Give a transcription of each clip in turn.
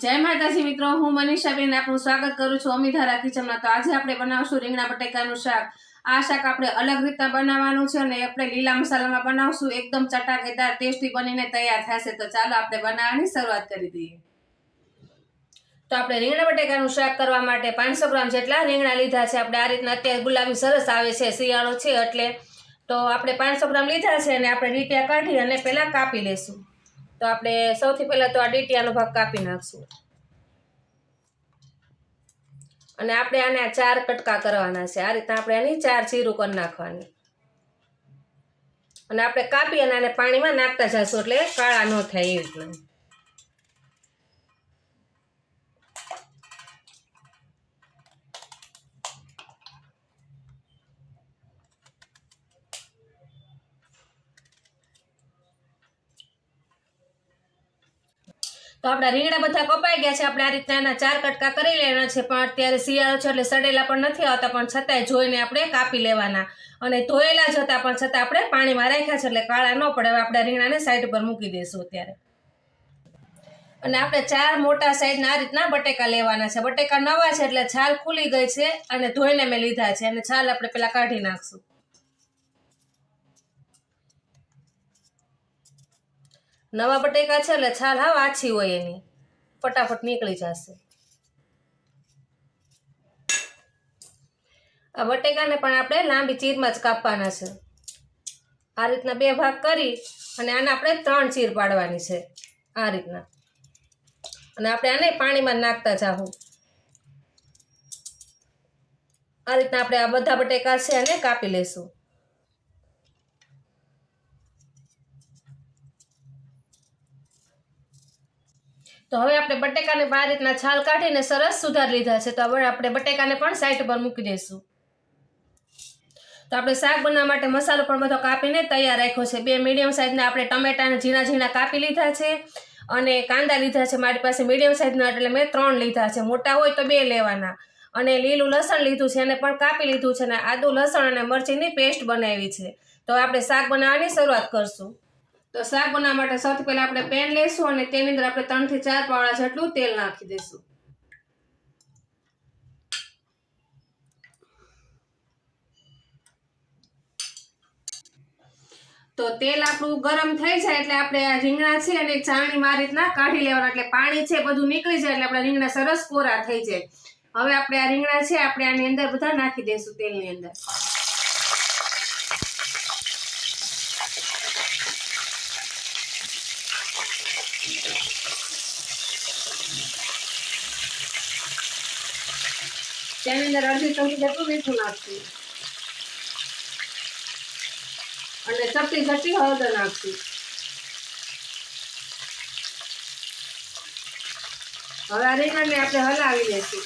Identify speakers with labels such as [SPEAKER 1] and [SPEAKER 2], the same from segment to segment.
[SPEAKER 1] જય માતાજી મિત્રો, હું મનીષાબેન આપનું સ્વાગત કરું છું અમીધારા કિચનમાં. તો આજે આપણે બનાવશું રીંગણા બટેકાનું શાક. આ શાક આપણે અલગ રીતના બનાવવાનું છે અને આપણે લીલા મસાલામાં બનાવશું. એકદમ ચટાકેદાર, ટેસ્ટી બનીને તૈયાર થશે. તો ચાલો આપણે બનાવવાની શરૂઆત કરી દઈએ. તો આપણે રીંગણા બટેકાનું શાક કરવા માટે પાંચસો ગ્રામ જેટલા રીંગણા લીધા છે. આપણે આ રીતના અત્યારે ગુલાબી સરસ આવે છે, શિયાળો છે એટલે. તો આપણે પાંચસો ગ્રામ લીધા છે અને આપણે રીતે કાઢી અને પહેલાં કાપી લેશું. તો આપણે સૌથી પહેલાં તો આ ડીટીયાનો ભાગ કાપી નાખશું. અને આપણે આને ચાર કટકા કરવાના છે. આ રીતના આપણે આની ચાર જીરું કરી નાખવાની. અને આપણે કાપી અને આને પાણીમાં નાખતા જશું એટલે કાળા ન થાય એ રીતના. તો આપણા રીંગણા બધા કપાઈ ગયા છે. આપણે આ રીતના એના ચાર કટકા કરી લેવાના છે, પણ અત્યારે શિયાળો છે એટલે સડેલા પણ નથી આવતા, પણ છતાંય જોઈને આપણે કાપી લેવાના. અને ધોયેલા જ હતા, પણ છતાં આપણે પાણીમાં રાખ્યા છે એટલે કાળા ન પડે. હવે આપણે રીંગણાને સાઈડ પર મૂકી દઈશું અત્યારે. અને આપણે ચાર મોટા સાઈઝના આ રીતના બટેકા લેવાના છે. બટેકા નવા છે એટલે છાલ ખુલી ગઈ છે અને ધોઈને મેં લીધા છે. અને છાલ આપણે પેલા કાઢી નાખશું. નવા બટેકા છે એટલે છાલ, હા, વાછી હોય એની. ફટાફટ નીકળી જશે. આ બટેકાને પણ આપણે લાંબી ચીરમાં જ કાપવાના છે. આ રીતના બે ભાગ કરી અને આને આપણે ત્રણ ચીર પાડવાની છે. આ રીતના. અને આપણે આને પાણીમાં નાખતા જાહું. આ રીતના આપણે આ બધા બટેકા છે અને કાપી લેશું. તો હવે આપણે બટેકાને આ રીતના છાલ કાઢીને સરસ સુધાર લીધા છે. તો હવે આપણે બટેકાને પણ સાઈડ પર મૂકી દઈશું. તો આપણે શાક બનાવવા માટે મસાલો પણ બધો કાપીને તૈયાર રાખ્યો છે. બે મીડિયમ સાઇઝના આપણે ટમેટાને ઝીણા ઝીણા કાપી લીધા છે અને કાંદા લીધા છે. મારી પાસે મીડિયમ સાઇઝના એટલે મેં ત્રણ લીધા છે. મોટા હોય તો બે લેવાના. અને લીલું લસણ લીધું છે. એને પણ કાપી લીધું છે અને આદુ, લસણ અને મરચીની પેસ્ટ બનાવી છે. તો આપણે શાક બનાવવાની શરૂઆત કરશું. તો શાક બનાવવા માટે સૌથી પહેલાં આપણે પેન લઈશું અને તેની અંદર આપણે ત્રણથી ચાર પાવડા જેટલું તેલ નાખી દઈશું. તો તેલ આપણું ગરમ થઈ જાય એટલે આપણે આ રીંગણા છે અને ચાણીમાં આ રીતના કાઢી લેવાના એટલે પાણી છે બધું નીકળી જાય એટલે આપણા રીંગણા સરસ કોરા થઈ જાય. હવે આપણે આ રીંગણા છે આપણે આની અંદર બધા નાખી દઈશું તેલની અંદર. તેની અંદર અડધી ચમચી જેટલું મીઠું નાખશું અને ચપટી ચપટી હળદર નાખશું હવે આ રીંગણને આપણે હલાવી લઈશું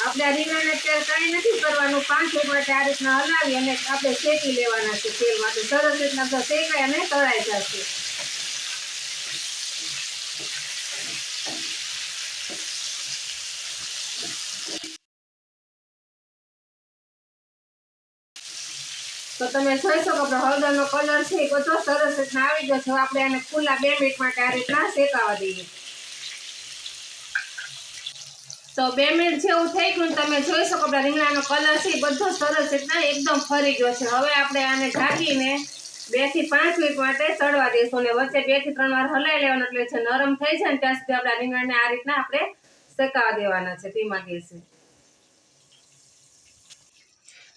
[SPEAKER 1] આપણે આ રીંગણને અત્યારે કંઈ નથી કરવાનું પાંચ મિનિટ માટે આ રીતના હલાવી અને આપણે શેકી લેવાના છે તેલમાં તો સરસ રીતના શેકાય અને તળાઈ જશે તો તમે જોઈ શકો કે હળદરનો કલર છે બધો સરસ રીતના આવી ગયો છે. આપણે આને ખુલ્લા બે મિનિટ માટે આ રીતના શેકાવા દઈએ. તો બે મિનિટ જેવું થઈ ગયું તમે જોઈ શકો કે રીંગણાનો કલર છે બધો સરસ રીતના એકદમ ફરી ગયો છે. હવે આપણે આને ઢાંકીને બેથી પાંચ મિનિટ માટે ચડવા દઈશું અને વચ્ચે બેથી ત્રણ વાર હલાઈ લેવાનું એટલે નરમ થઈ જાય ને ત્યાં સુધી આપણા રીંગણને આ રીતના આપણે શેકાવા દેવાના છે, ધીમા ગેસે.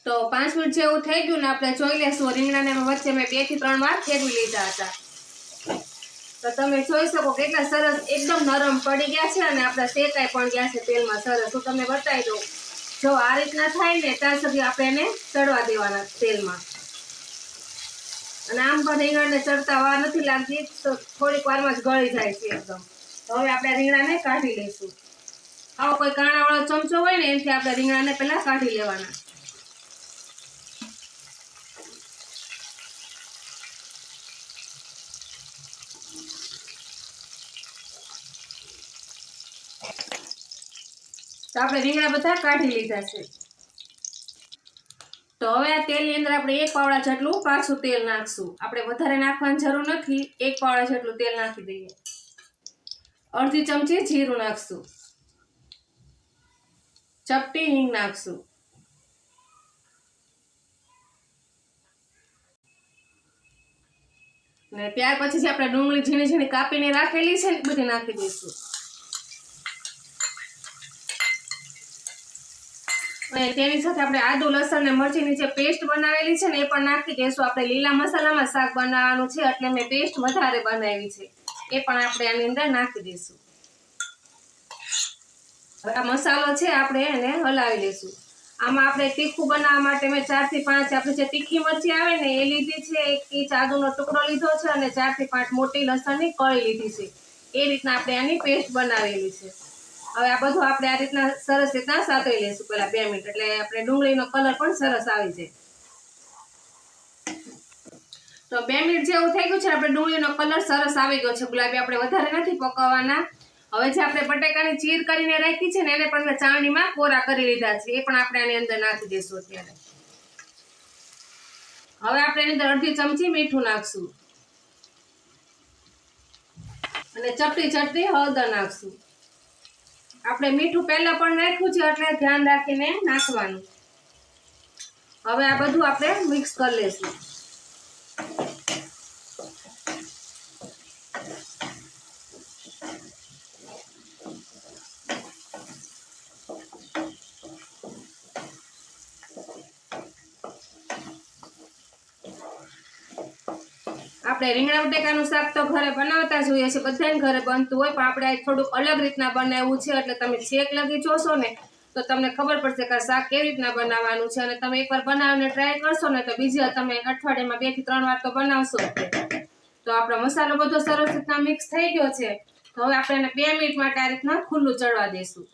[SPEAKER 1] તો પાંચ મિનિટ જેવું થઈ ગયું ને આપણે જોઈ લેશું. રીંગણાને વચ્ચે મેં બેથી ત્રણ વાર ફેરવી લીધા હતા. તો તમે જોઈ શકો કેટલા સરસ એકદમ નરમ પડી ગયા છે અને આપણા શેકાઈ પણ ગયા છે તેલમાં સરસ. હું તમને બતાવી દઉં. જો આ રીતના થાય ને ત્યાં સુધી આપણે એને ચડવા દેવાના તેલમાં. અને આમ પણ રીંગણને ચડતા વાર નથી લાગતી, તો થોડીક વારમાં જ ગળી જાય છે એકદમ. તો હવે આપણે રીંગણાને કાઢી લઈશું. આવો કોઈ કાણાવાળો ચમચો હોય ને, એનાથી આપણે રીંગણાને પહેલાં કાઢી લેવાના. તો આપણે રીંગણા બધા કાઢી લીધા છે. તો હવે આ તેલની અંદર આપણે એક પાવડા જેટલું પાછું તેલ નાખશું. આપણે વધારે નાખવાની જરૂર નથી. એક પાવડા જેટલું તેલ નાખી દઈએ. અડધી ચમચી જીરું નાખશું. ચપટી હિંગ નાખશું. ને ત્યાર પછી આપણે ડુંગળી ઝીણી ઝીણી કાપીને રાખેલી છે ને બધી નાખી દઈશું. અને તેની સાથે આપણે આદુ, લસણ ને મરચીની જે પેસ્ટ બનાવેલી છે ને એ પણ નાખી દઈશું. આપણે લીલા મસાલામાં શાક બનાવવાનું છે એટલે મેં પેસ્ટ વધારે બનાવી છે. એ પણ આપણે આની અંદર નાખી દઈશું. આ મસાલો છે આપણે એને હલાવી લઈશું. આમાં આપણે તીખું બનાવવા માટે મેં ચારથી પાંચ આપણે જે તીખી મરચી આવે ને એ લીધી છે. એક ઇંચ આદુનો ટુકડો લીધો છે અને ચારથી પાંચ મોટી લસણની કળી લીધી છે. એ રીતના આપણે આની પેસ્ટ બનાવેલી છે. હવે આ બધું આપણે આ રીતના સરસ રીતના સાતળી લઈશું પેલા બે મિનિટ. એટલે આપણે ડુંગળીનો કલર પણ સરસ આવી જાય. તો બે મિનિટ જેવું થઈ ગયું છે, આપણે ડુંગળીનો કલર સરસ આવી ગયો છે. ગુલાબી આપણે વધારે નથી પકવવાના. હવે જે આપણે બટેકાની ચીર કરીને રાખી છે ને, એને પણ મેં ચાળણીમાં કોરા કરી લીધા છે. એ પણ આપણે આની અંદર નાખી દઈશું અત્યારે. હવે આપણે એની અંદર અડધી ચમચી મીઠું નાખશું. અને ચપટી ચપટી હળદર નાખશું. આપણે મીઠું પહેલાં પણ નાખ્યું છે, એટલે ધ્યાન રાખીને નાખવાનું. હવે આ બધું આપણે મિક્સ કરી લઈશું. આપણે રીંગણા બટેકાનું શાક તો ઘરે બનાવતા જોઈએ છે બધાને ઘરે બનતું હોય, પણ આપણે થોડુંક અલગ રીતના બનાવ્યું છે, એટલે તમે છેક લગી જોશો ને, તો તમને ખબર પડશે કે શાક કેવી રીતના બનાવવાનું છે, અને તમે એકવાર બનાવીને ટ્રાય કરશો ને, તો બીજી તમે અઠવાડિયામાં બેથી ત્રણ વાર તો બનાવશો તો. આપણો મસાલો બધો સરસ રીતના મિક્સ થઈ ગયો છે, તો હવે આપણે એને બે મિનિટ માટે આ રીતના ખુલ્લું ચડવા દઈશું.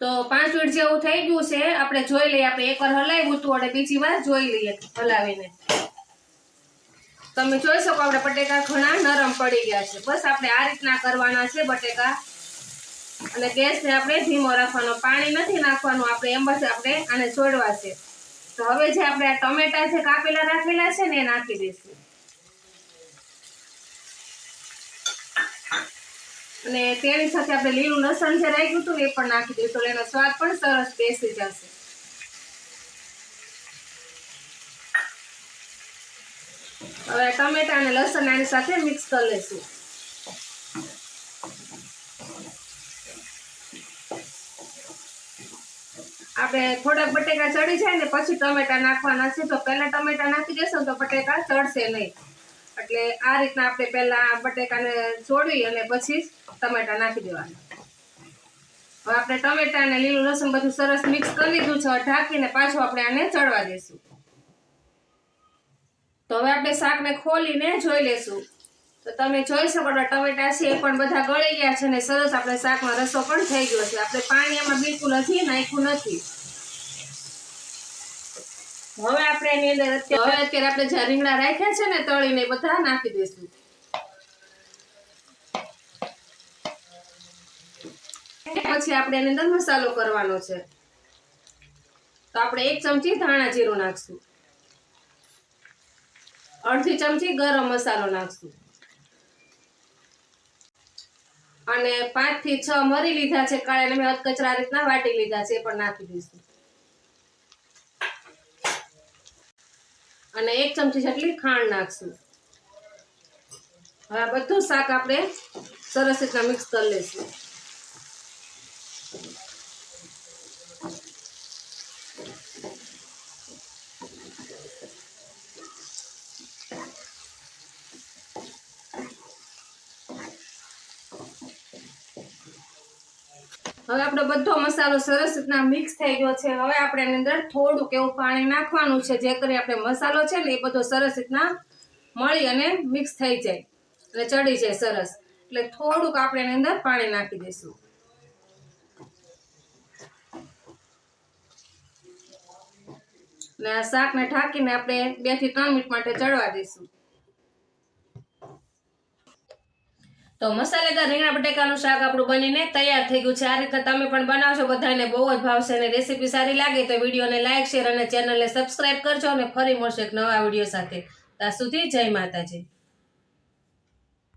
[SPEAKER 1] તો પાંચ મિનિટ જેવું થઈ ગયું છે, આપણે જોઈ લઈએ, આપણે એકવાર હલાવ્યું હતું, અને બીજી વાર જોઈ લઈએ હલાવીને. તમે જોઈ શકો આપણે બટેકા ઘણા નરમ પડી ગયા છે. બસ આપણે આ રીતના કરવાના છે બટેકા. અને ગેસને આપણે ધીમો રાખવાનો, પાણી નથી નાખવાનું, આપણે એમ જ આપણે આને છોડવા છે. તો હવે જે આપણે આ ટમેટા જે કાપેલા રાખેલા છે ને એ નાખી દઈશું. અને તેની સાથે આપણે લીલું લસણ જે રાખ્યું હતું એ પણ નાખી દઈશું. એનો સ્વાદ પણ સરસ બેસી જશે. હવે ટમેટા અને લસણ આની સાથે મિક્સ કરી લઈશું. આપણે થોડાક બટેકા ચડી જાય ને પછી ટમેટા નાખવાના છે. તો પહેલા ટમેટા નાખી દેશો તો બટેકા ચડશે નહીં. એટલે આ રીતના આપણે પહેલા બટેકાને છોડી અને પછી ટમેટા નાખી દેવાના. હવે આપણે ટમેટા અને લીલું લસણ બધું સરસ મિક્સ કરી લીધું છે. ઢાંકીને પાછું આપણે આને ચડવા દઈશું તો હવે આપણે શાકને ખોલીને જોઈ લેશું. તો તમે જોઈ શકો ટમેટા છે એ પણ બધા ગળી ગયા છે ને સરસ આપણે શાકમાં રસો પણ થઈ ગયો છે. આપણે પાણી એમાં બિલકુલ હજી નાખ્યું નથી. હવે આપણે એની અંદર હવે અત્યારે આપણે જે રીંગણા રાખ્યા છે ને તળીને બધા નાખી દઈશું. પછી આપણે એની અંદર મસાલો કરવાનો છે. તો આપણે એક ચમચી ધાણા જીરું નાખશું. અડધી ચમચી ગરમ મસાલો નાખશું. અને પાંચથી છ મરી લીધા છે કાળા મેં અધકચરા રીતના વાટી લીધા છે એ પણ નાખી દઈશું. અને એક ચમચી જેટલી ખાંડ નાખશું. હવે બધું શાક આપણે સરસ રીતના મિક્સ કરી લઈશું. હવે આપણો બધો મસાલો સરસ રીતના મિક્સ થઈ ગયો છે. હવે આપણે એની અંદર થોડુંક એવું પાણી નાખવાનું છે, જે કરી આપણે મસાલો છે ને એ બધો સરસ રીતના મળી અને મિક્સ થઈ જાય એટલે ચડી જાય સરસ. એટલે થોડુંક આપણે એની અંદર પાણી નાખી દઈશું. ને શાકને ઢાંકીને આપણે બેથી ત્રણ મિનિટ માટે ચડવા દઈશું. તો મસાલેદાર રીંગણા બટેકાનું શાક આપણું બનીને તૈયાર થઈ ગયું છે. આ રીતે તમે પણ બનાવશો, બધાને બહુ જ ભાવશે અને રેસીપી સારી લાગે તો વિડીયોને લાઇક શેર અને ચેનલને સબસ્ક્રાઇબ કરજો અને ફરી મળશે એક નવા વીડિયો સાથે. ત્યાં સુધી જય માતાજી.